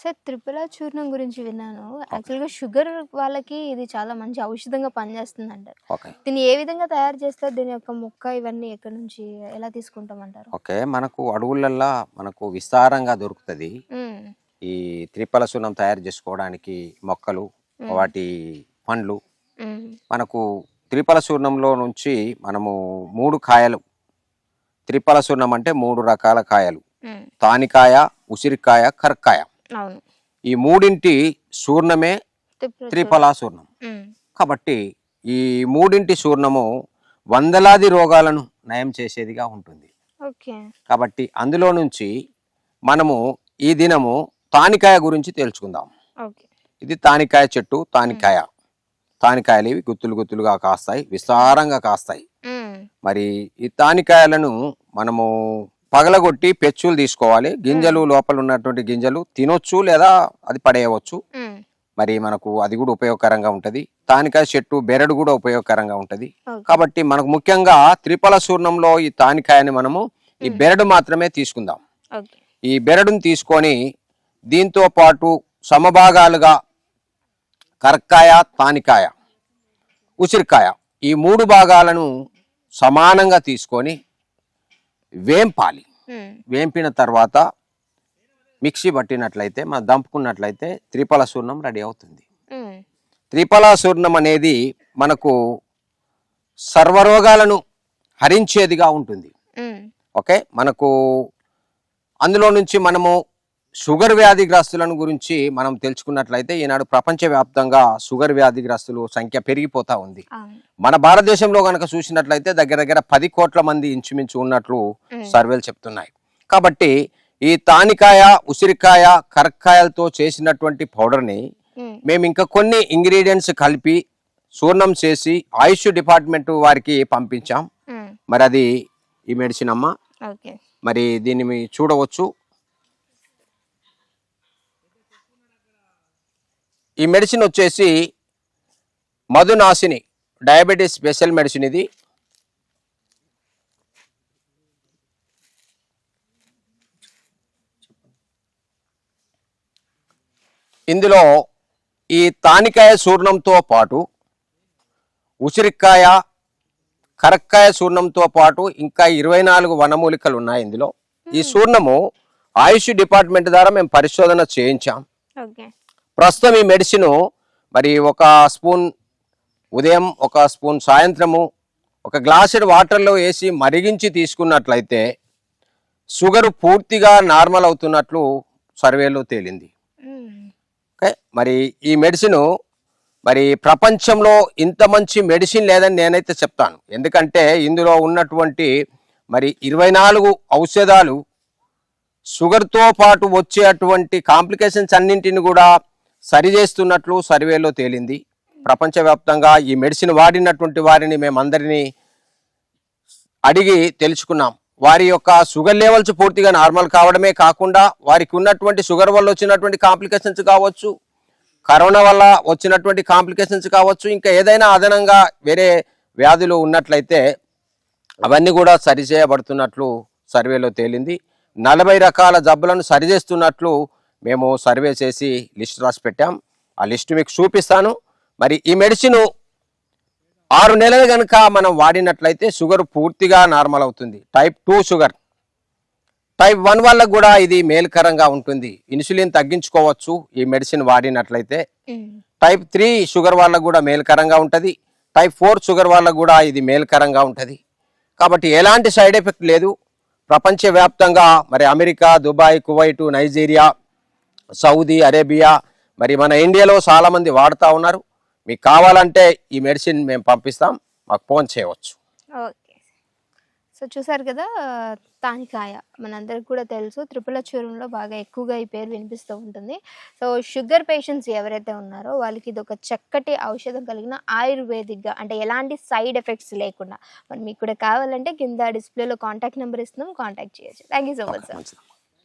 Sir త్రిపుల చూర్ణం గురించి విన్నాను. యాక్చువల్గా షుగర్ వాళ్ళకి ఇది చాలా మంచి ఔషధంగా పనిచేస్తుంది అంటారు దీన్ని ఏ విధంగా తయారు చేస్తారు? దీని యొక్క మొక్క ఇవన్నీ ఎక్కడి నుంచి ఎలా తీసుకుంటామంటారు? ఓకే. మనకు అడవులల్లో మనకు విస్తారంగా దొరుకుతుంది. ఈ త్రిపల సున్నం తయారు చేసుకోవడానికి మొక్కలు వాటి పండ్లు. మనకు త్రిపల చూర్ణంలో నుంచి మనము మూడు కాయలు త్రిపల చూర్ణం అంటే మూడు రకాల కాయలు. తానికాయ ఉసిరికాయ కరక్కాయ అవును. ఈ మూడింటి చూర్ణం మ్మ్. కాబట్టి ఈ మూడింటి చూర్ణము వందలాది రోగాలను నయం చేసేదిగా ఉంటుంది. కాబట్టి అందులో నుంచి మనము ఈ దినము తానికాయ గురించి తెలుసుకుందాం. ఇది తానికాయ చెట్టు తానికాయ. తానికాయలు ఇవి గుత్తులు గుత్తులుగా కాస్తాయి విస్తారంగా కాస్తాయి. మరి ఈ తానికాయలను మనము పగలగొట్టి పెచ్చులు తీసుకోవాలి. గింజలు లోపల ఉన్నటువంటి గింజలు తినొచ్చు లేదా అది పడేయవచ్చు. మరి మనకు అది కూడా ఉపయోగకరంగా ఉంటది. తానికాయ చెట్టు బెరడు కూడా ఉపయోగకరంగా ఉంటది. కాబట్టి మనకు ముఖ్యంగా త్రిపల చూర్ణంలో ఈ తానికాయని మనము ఈ బెరడు మాత్రమే తీసుకుందాం. ఈ బెరడును తీసుకొని దీంతో పాటు సమభాగాలుగా కరక్కాయ తానికాయ ఉసిరికాయ ఈ మూడు భాగాలను సమానంగా తీసుకొని వేంపాలి. వేంపిన తర్వాత మిక్సీ పట్టినట్లయితే మనం దంపుకున్నట్లయితే త్రిపల చూర్ణం రెడీ అవుతుంది. త్రిపల చూర్ణం అనేది మనకు సర్వరోగాలను హరించేదిగా ఉంటుంది. ఓకే మనకు అందులో నుంచి మనము షుగర్ వ్యాధిగ్రస్తులను గురించి మనం తెలుసుకున్నట్లయితే ఈనాడు ప్రపంచవ్యాప్తంగా షుగర్ వ్యాధిగ్రస్తులు సంఖ్య పెరిగిపోతా ఉంది. మన భారతదేశంలో కనుక చూసినట్లయితే దగ్గర దగ్గర పది కోట్ల మంది ఇంచుమించు ఉన్నట్లు. సర్వేలు చెప్తున్నాయి. కాబట్టి ఈ తానికాయ ఉసిరికాయ కరక్కాయలతో చేసినటువంటి పౌడర్ని మ్మ్. మేము ఇంకా కొన్ని ఇంగ్రీడియంట్స్ కలిపి చూర్ణం చేసి ఆయుష్ డిపార్ట్మెంట్ వారికి పంపించాం. మరి అది ఈ మెడిసిన్ అమ్మ. మరి దీన్ని మీ చూడవచ్చు. ఈ మెడిసిన్ వచ్చేసి మధునాశిని డయాబెటీస్ స్పెషల్ మెడిసిన్ ఇది. ఇందులో ఈ తానికాయ చూర్ణంతో పాటు ఉసిరికాయ కరక్కాయ చూర్ణంతో పాటు ఇంకా ఇరవై నాలుగు వనమూలికలు ఉన్నాయి ఇందులో. ఈ చూర్ణము ఆయుష్ డిపార్ట్మెంట్ ద్వారా మేము పరిశోధన చేయించాం. ప్రస్తుతం ఈ మెడిసిన్ మరి ఒక స్పూన్ ఉదయం ఒక స్పూన్ సాయంత్రము ఒక గ్లాసుడ్ వాటర్లో వేసి మరిగించి తీసుకున్నట్లయితే షుగర్ పూర్తిగా నార్మల్ అవుతున్నట్లు సర్వేలో తేలింది. ఓకే మరి ఈ మెడిసిన్ మరి ప్రపంచంలో ఇంత మంచి మెడిసిన్ లేదని నేనైతే చెప్తాను ఎందుకంటే ఇందులో ఉన్నటువంటి మరి ఇరవై నాలుగు ఔషధాలు షుగర్తో పాటు వచ్చేటువంటి కాంప్లికేషన్స్ అన్నింటిని కూడా సరిచేస్తున్నట్లు సర్వేలో తేలింది. ప్రపంచవ్యాప్తంగా ఈ మెడిసిన్ వాడినటువంటి వారిని మేమందరినీ అడిగి తెలుసుకున్నాం. వారి యొక్క షుగర్ లెవెల్స్ పూర్తిగా నార్మల్ కావడమే కాకుండా వారికి ఉన్నటువంటి షుగర్ వల్ల వచ్చినటువంటి కాంప్లికేషన్స్ కావచ్చు కరోనా వల్ల వచ్చినటువంటి కాంప్లికేషన్స్ కావచ్చు ఇంకా ఏదైనా అదనంగా వేరే వ్యాధులు ఉన్నట్లయితే అవన్నీ కూడా సరిచేయబడుతున్నట్లు సర్వేలో తేలింది. నలభై రకాల జబ్బులను సరిచేస్తున్నట్లు మేము సర్వే చేసి లిస్ట్ రాసి పెట్టాం. ఆ లిస్ట్ మీకు చూపిస్తాను. మరి ఈ మెడిసిన్ ఆరు నెలలు కనుక మనం వాడినట్లయితే షుగర్ పూర్తిగా నార్మల్ అవుతుంది. Type two sugar. Type one వాళ్ళకు కూడా ఇది మేలుకరంగా ఉంటుంది. ఇన్సులిన్ తగ్గించుకోవచ్చు ఈ మెడిసిన్ వాడినట్లయితే. టైప్ త్రీ షుగర్ వాళ్ళకు కూడా మేలుకరంగా ఉంటుంది. టైప్ ఫోర్ షుగర్ వాళ్ళకు కూడా ఇది మేలుకరంగా ఉంటుంది. కాబట్టి ఎలాంటి సైడ్ ఎఫెక్ట్ లేదు. ప్రపంచవ్యాప్తంగా మరి America Dubai Kuwait Nigeria Saudi Arabia మరి మన ఇండియాలో చాలా మంది వాడుతూ ఉన్నారు. మీకు కావాలంటే ఈ మెడిసిన్ మేము పంపిస్తాం. మాకు ఫోన్ చేయవచ్చు. ఓకే. సో చూసారు కదా తానికాయ మనందరికి కూడా తెలుసు. త్రిపుల చూరంలో బాగా ఎక్కువగా ఈ పేరు వినిపిస్తూ ఉంటుంది. సో షుగర్ పేషెంట్స్ ఎవరైతే ఉన్నారో వాళ్ళకి ఇది ఒక చక్కటి ఔషధం కలిగిన ఆయుర్వేదిక్గా అంటే ఎలాంటి సైడ్ ఎఫెక్ట్స్ లేకుండా. మరి మీకు కూడా కావాలంటే కింద డిస్ప్లేలో కాంటాక్ట్ నెంబర్ ఇస్తున్నాం. కాంటాక్ట్ చేయొచ్చు. Thank you so much sir.